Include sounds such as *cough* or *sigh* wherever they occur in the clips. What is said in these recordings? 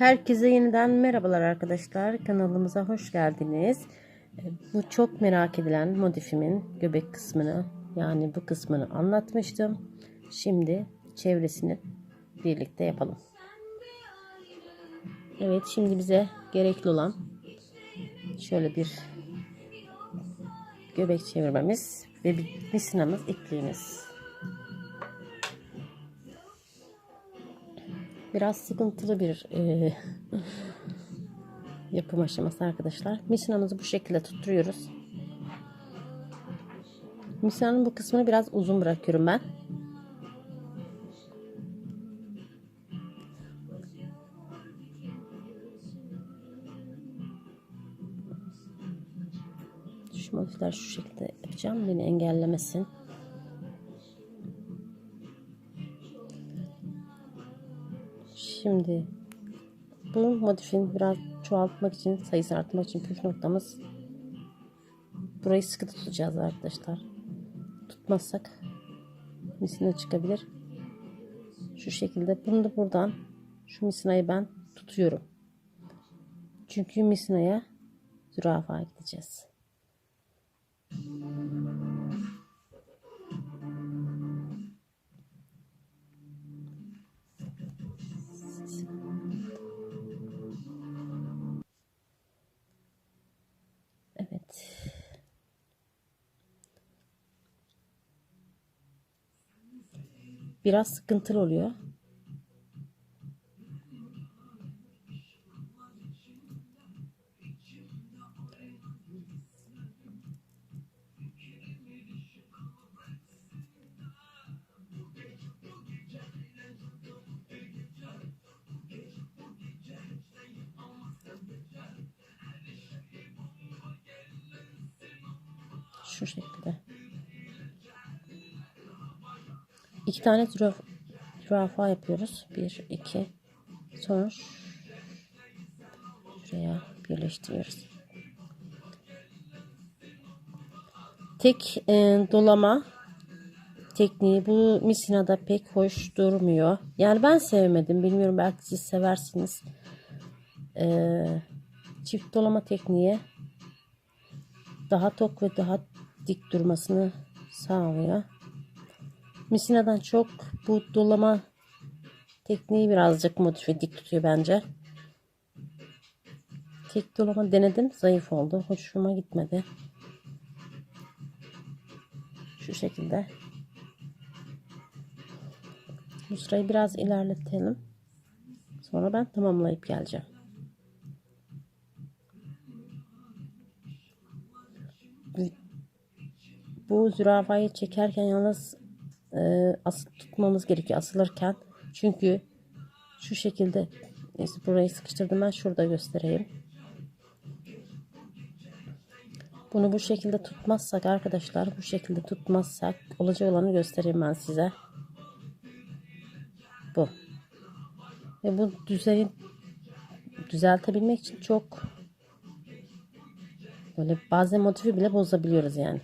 Herkese yeniden merhabalar arkadaşlar. Kanalımıza hoş geldiniz. Ee, Bu çok merak edilen modifimin göbek kısmını yani bu kısmını anlatmıştım. Şimdi çevresini birlikte yapalım. Evet şimdi bize gerekli olan şöyle bir göbek çevirmemiz ve bir misinamız ipliğimiz. Biraz sıkıntılı bir e, *laughs* yapım aşaması arkadaşlar. Misinamızı bu şekilde tutturuyoruz. Misinanın bu kısmını biraz uzun bırakıyorum ben. Şu modifler şu şekilde yapacağım. Beni engellemesin. Şimdi bu modifin biraz çoğaltmak için sayısını arttırmak için püf noktamız burayı sıkı tutacağız arkadaşlar. Tutmazsak misina çıkabilir. Şu şekilde bunu da buradan şu misinayı ben tutuyorum. Çünkü misinaya zürafa gideceğiz. Biraz sıkıntılı oluyor. Şu şekilde. İki tane züraf zürafa yapıyoruz. Bir, iki. Sonra şuraya birleştiriyoruz. Tek e, dolama tekniği bu misinada pek hoş durmuyor. Yani ben sevmedim. Bilmiyorum belki siz seversiniz. E, çift dolama tekniği daha tok ve daha dik durmasını sağlıyor. Misina'dan çok bu dolama tekniği birazcık modifiye dik tutuyor bence. Tek dolama denedim zayıf oldu. Hoşuma gitmedi. Şu şekilde. Bu sırayı biraz ilerletelim. Sonra ben tamamlayıp geleceğim. Bu zürafayı çekerken yalnız e, asıl tutmamız gerekiyor asılırken. Çünkü şu şekilde neyse burayı sıkıştırdım ben şurada göstereyim. Bunu bu şekilde tutmazsak arkadaşlar bu şekilde tutmazsak olacak olanı göstereyim ben size. Bu. Ve bu düzeni düzeltebilmek için çok böyle bazen motifi bile bozabiliyoruz yani.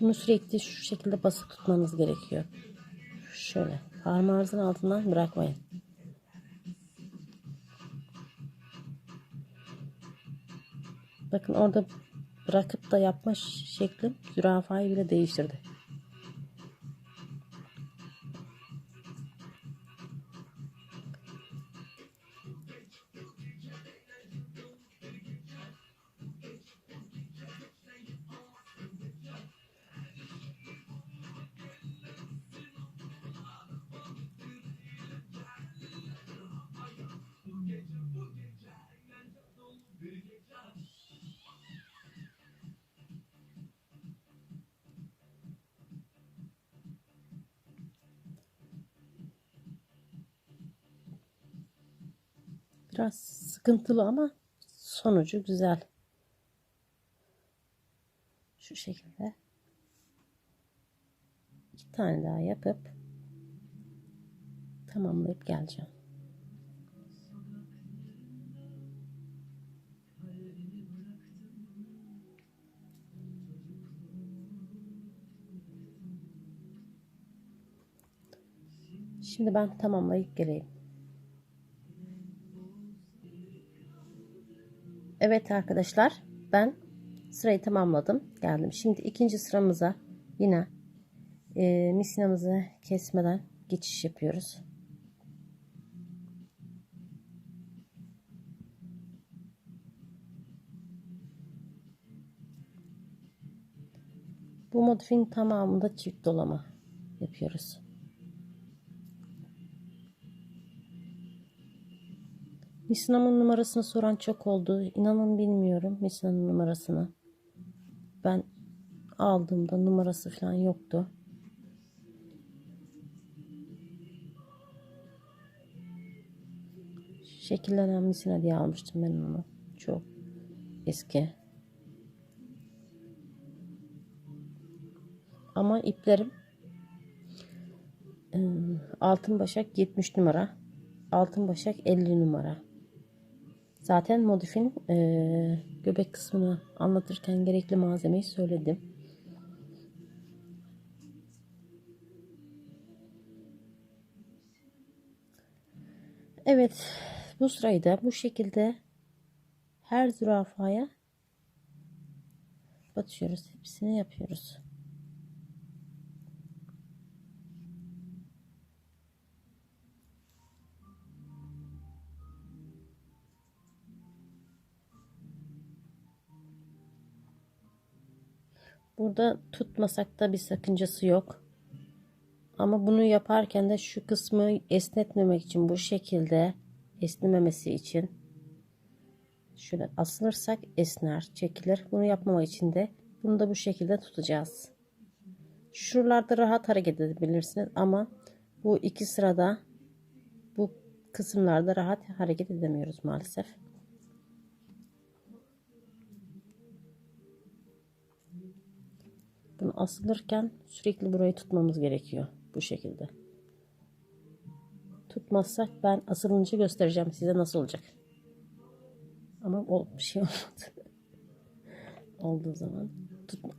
Bunu sürekli şu şekilde basıp tutmanız gerekiyor. Şöyle parmağınızın altından bırakmayın. Bakın orada bırakıp da yapma şeklim zürafayı bile değiştirdi. Biraz sıkıntılı ama sonucu güzel. Şu şekilde. iki tane daha yapıp tamamlayıp geleceğim. Şimdi ben tamamlayıp geleyim. Evet arkadaşlar ben sırayı tamamladım. Geldim. Şimdi ikinci sıramıza yine e, misinamızı kesmeden geçiş yapıyoruz. Bu modifin tamamında çift dolama yapıyoruz. Misina'nın numarasını soran çok oldu. İnanın bilmiyorum Misina'nın numarasını. Ben aldığımda numarası falan yoktu. Şekillenen Misina diye almıştım ben onu. Çok eski. Ama iplerim e, altın başak 70 numara. Altın başak 50 numara. Zaten modifin e, göbek kısmını anlatırken gerekli malzemeyi söyledim. Evet bu sırayı da bu şekilde her zürafaya batıyoruz. Hepsini yapıyoruz. Burada tutmasak da bir sakıncası yok. Ama bunu yaparken de şu kısmı esnetmemek için bu şekilde esnememesi için şöyle asılırsak esner, çekilir. Bunu yapmamak için de bunu da bu şekilde tutacağız. Şuralarda rahat hareket edebilirsiniz ama bu iki sırada bu kısımlarda rahat hareket edemiyoruz maalesef. Asılırken sürekli burayı tutmamız gerekiyor. Bu şekilde. Tutmazsak ben asılınca göstereceğim size nasıl olacak. Ama o bir şey *laughs* olmadı. Olduğu zaman tutma.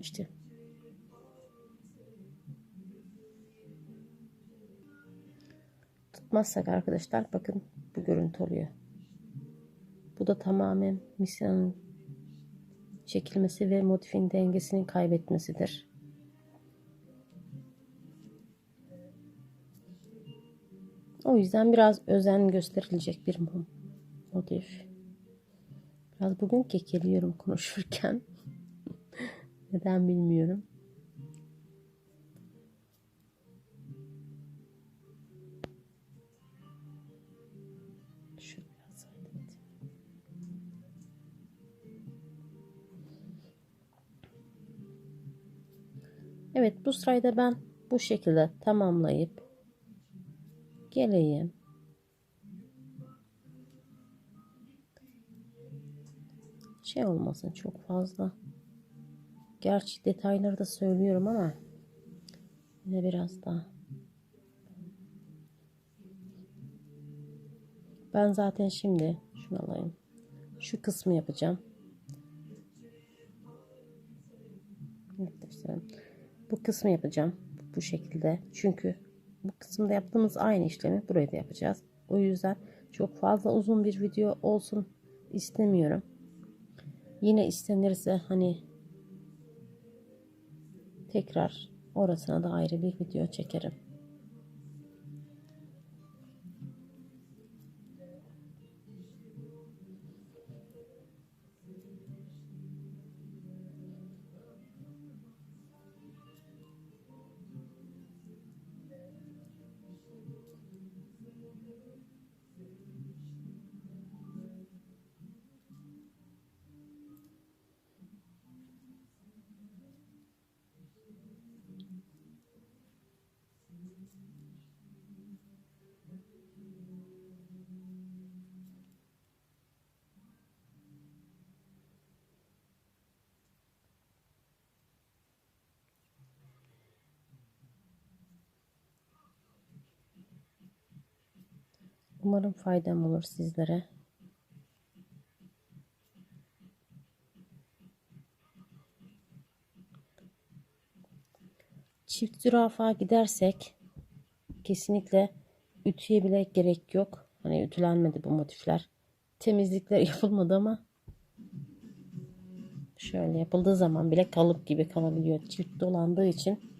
İşte tutmazsak arkadaşlar bakın bu görüntü oluyor. Bu da tamamen misyanın çekilmesi ve motifin dengesini kaybetmesidir. O yüzden biraz özen gösterilecek bir motif. Biraz bugün kekeliyorum konuşurken. *laughs* Neden bilmiyorum. Evet bu sırayı ben bu şekilde tamamlayıp geleyim. Şey olmasın çok fazla. Gerçi detayları da söylüyorum ama yine biraz daha. Ben zaten şimdi şunu alayım. Şu kısmı yapacağım. Bu kısmı yapacağım bu şekilde. Çünkü bu kısımda yaptığımız aynı işlemi buraya da yapacağız. O yüzden çok fazla uzun bir video olsun istemiyorum. Yine istenirse hani tekrar orasına da ayrı bir video çekerim. Umarım faydam olur sizlere. Çift zürafa gidersek kesinlikle ütüye bile gerek yok. Hani ütülenmedi bu motifler. Temizlikler *laughs* yapılmadı ama şöyle yapıldığı zaman bile kalıp gibi kalabiliyor. Çift dolandığı için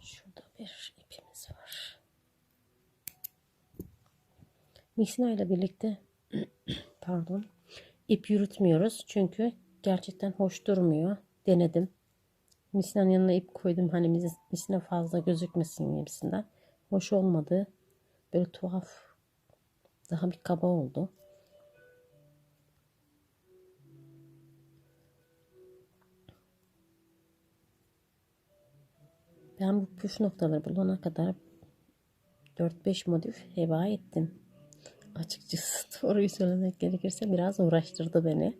Şurada bir ipimiz var. Misina ile birlikte *clears throat* pardon ip yürütmüyoruz çünkü gerçekten hoş durmuyor. Denedim. Misina'nın yanına ip koydum hani mis- misina fazla gözükmesin gibisinden. Hoş olmadı. Böyle tuhaf daha bir kaba oldu. Ben bu püf noktaları bulana kadar 4-5 motif heba ettim. Açıkçası *laughs* doğruyu söylemek gerekirse biraz uğraştırdı beni.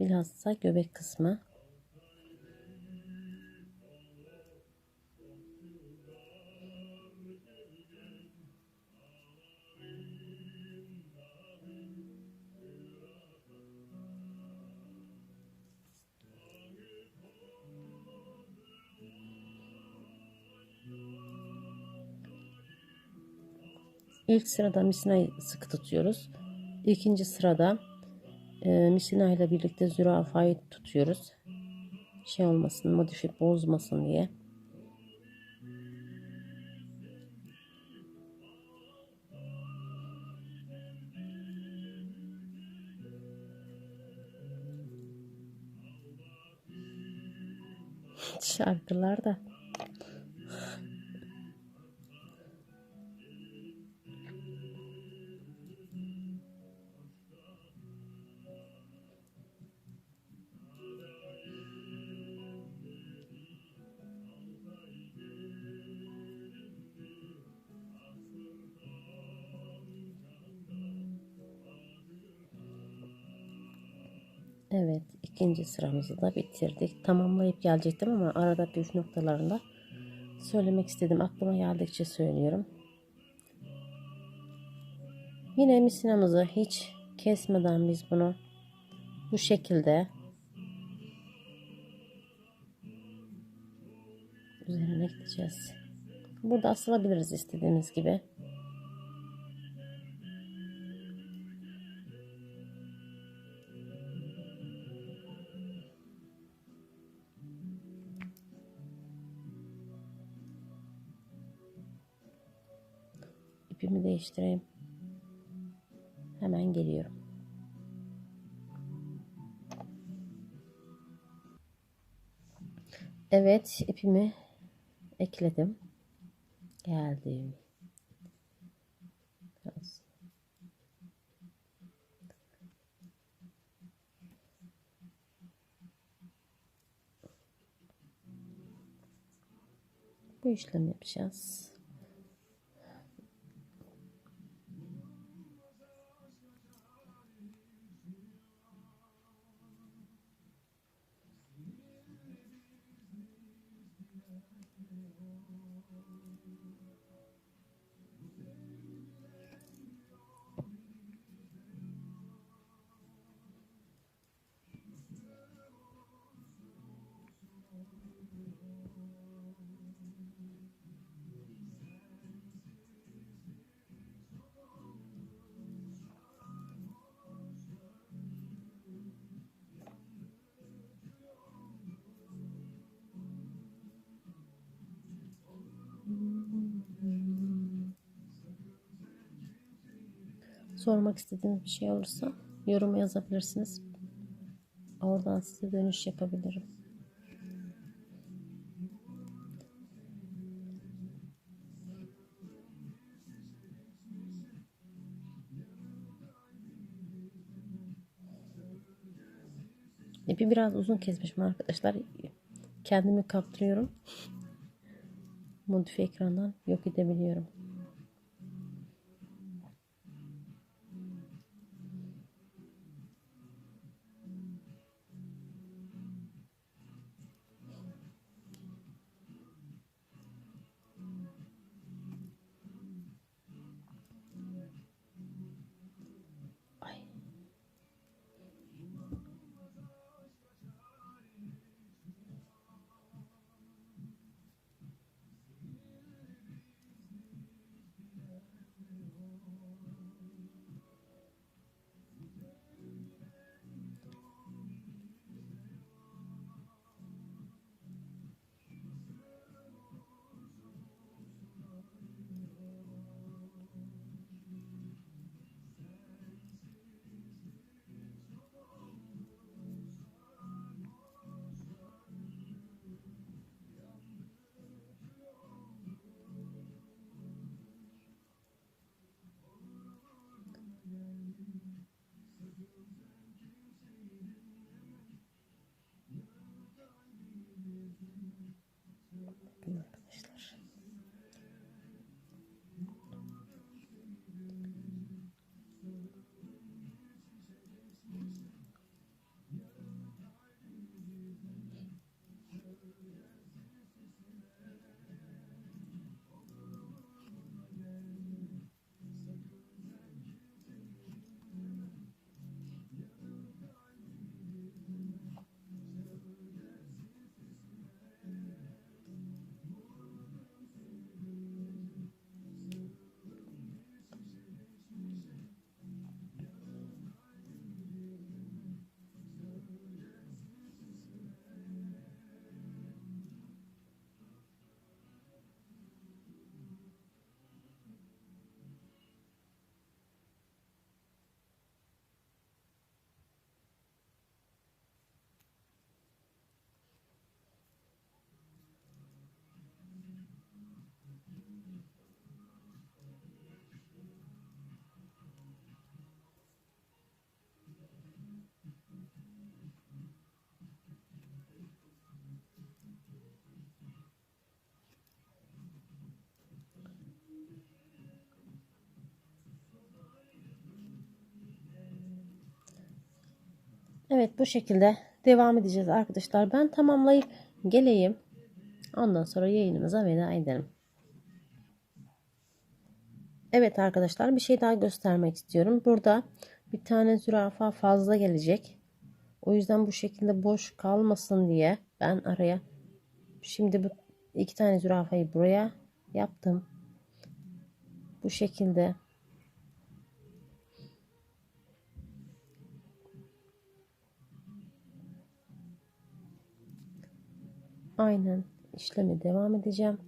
Bilhassa göbek kısmı. İlk sırada misinayı sıkı tutuyoruz. İkinci sırada e, misina ile birlikte zürafayı tutuyoruz. Şey olmasın, modifi bozmasın diye. Şarkılar da Evet, ikinci sıramızı da bitirdik. Tamamlayıp gelecektim ama arada püf noktalarında söylemek istedim. Aklıma geldikçe söylüyorum. Yine misinamızı hiç kesmeden biz bunu bu şekilde üzerine ekleyeceğiz. Burada asılabiliriz istediğimiz gibi. İpimi değiştireyim. Hemen geliyorum. Evet, ipimi ekledim. Geldim. Bu işlemi yapacağız. Sormak istediğiniz bir şey olursa yoruma yazabilirsiniz. Oradan size dönüş yapabilirim. İpi biraz uzun kesmişim arkadaşlar. Kendimi kaptırıyorum. Modifiye ekrandan yok edebiliyorum. Evet bu şekilde devam edeceğiz arkadaşlar. Ben tamamlayıp geleyim. Ondan sonra yayınımıza veda edelim. Evet arkadaşlar bir şey daha göstermek istiyorum. Burada bir tane zürafa fazla gelecek. O yüzden bu şekilde boş kalmasın diye ben araya şimdi bu iki tane zürafayı buraya yaptım. Bu şekilde aynen işleme devam edeceğim.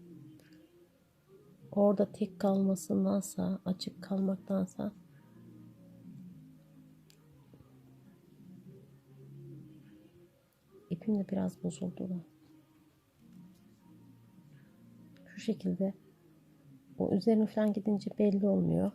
Orada tek kalmasındansa, açık kalmaktansa ipim de biraz bozuldu da. Şu şekilde o üzerine falan gidince belli olmuyor.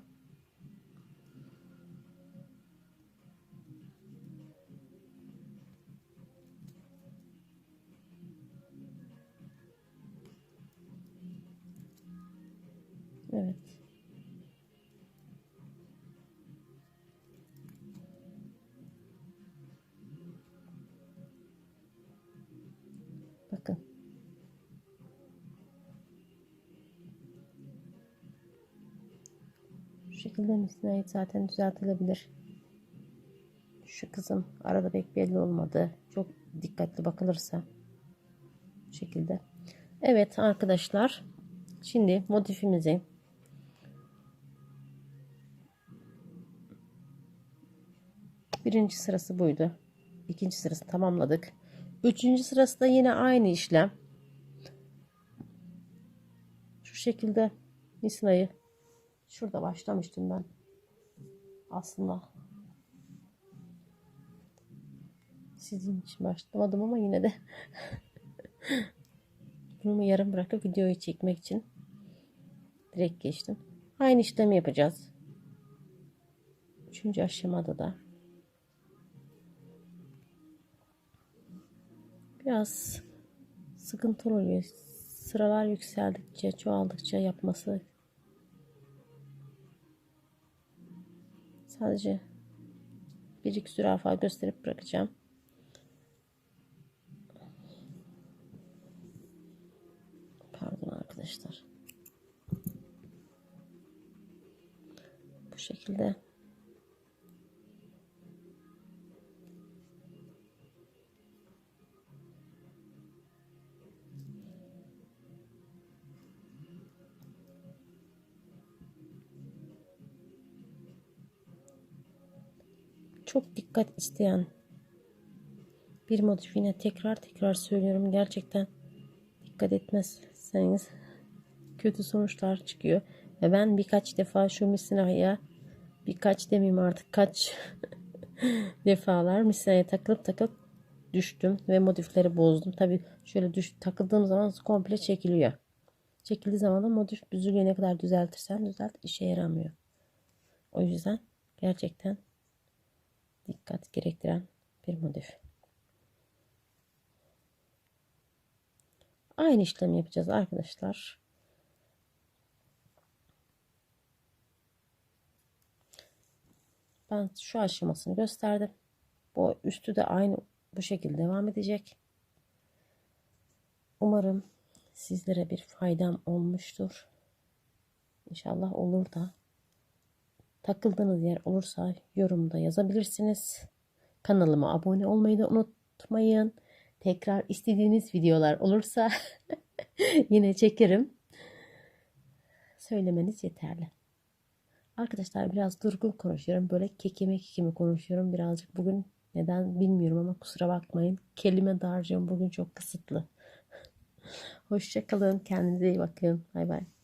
Şekilde misina zaten düzeltilebilir. Şu kızım arada pek belli olmadı. Çok dikkatli bakılırsa. Bu şekilde. Evet arkadaşlar. Şimdi motifimizi birinci sırası buydu. İkinci sırasını tamamladık. Üçüncü sırası da yine aynı işlem. Şu şekilde misinayı şurada başlamıştım ben. Aslında sizin için başlamadım ama yine de *laughs* bunu yarım bırakıp videoyu çekmek için direkt geçtim. Aynı işlemi yapacağız. Üçüncü aşamada da biraz sıkıntı oluyor. Sıralar yükseldikçe, çoğaldıkça yapması sadece bir iki zürafa gösterip bırakacağım. Pardon arkadaşlar. Bu şekilde çok dikkat isteyen bir motif. Yine tekrar tekrar söylüyorum gerçekten dikkat etmezseniz kötü sonuçlar çıkıyor. Ve ben birkaç defa şu misinaya birkaç demeyeyim artık kaç *laughs* defalar misinaya takılıp takılıp düştüm ve motifleri bozdum. Tabi şöyle düş takıldığım zaman komple çekiliyor. Çekildiği zaman da motif büzülüyor. Ne kadar düzeltirsen düzelt işe yaramıyor. O yüzden gerçekten dikkat gerektiren bir motif. Aynı işlemi yapacağız arkadaşlar. Ben şu aşamasını gösterdim. Bu üstü de aynı bu şekilde devam edecek. Umarım sizlere bir faydam olmuştur. İnşallah olur da Takıldığınız yer olursa yorumda yazabilirsiniz. Kanalıma abone olmayı da unutmayın. Tekrar istediğiniz videolar olursa *laughs* yine çekerim. Söylemeniz yeterli. Arkadaşlar biraz durgun konuşuyorum. Böyle kekime kekime konuşuyorum. Birazcık bugün neden bilmiyorum ama kusura bakmayın. Kelime dağarcığım bugün çok kısıtlı. *laughs* Hoşçakalın. Kendinize iyi bakın. Bay bay.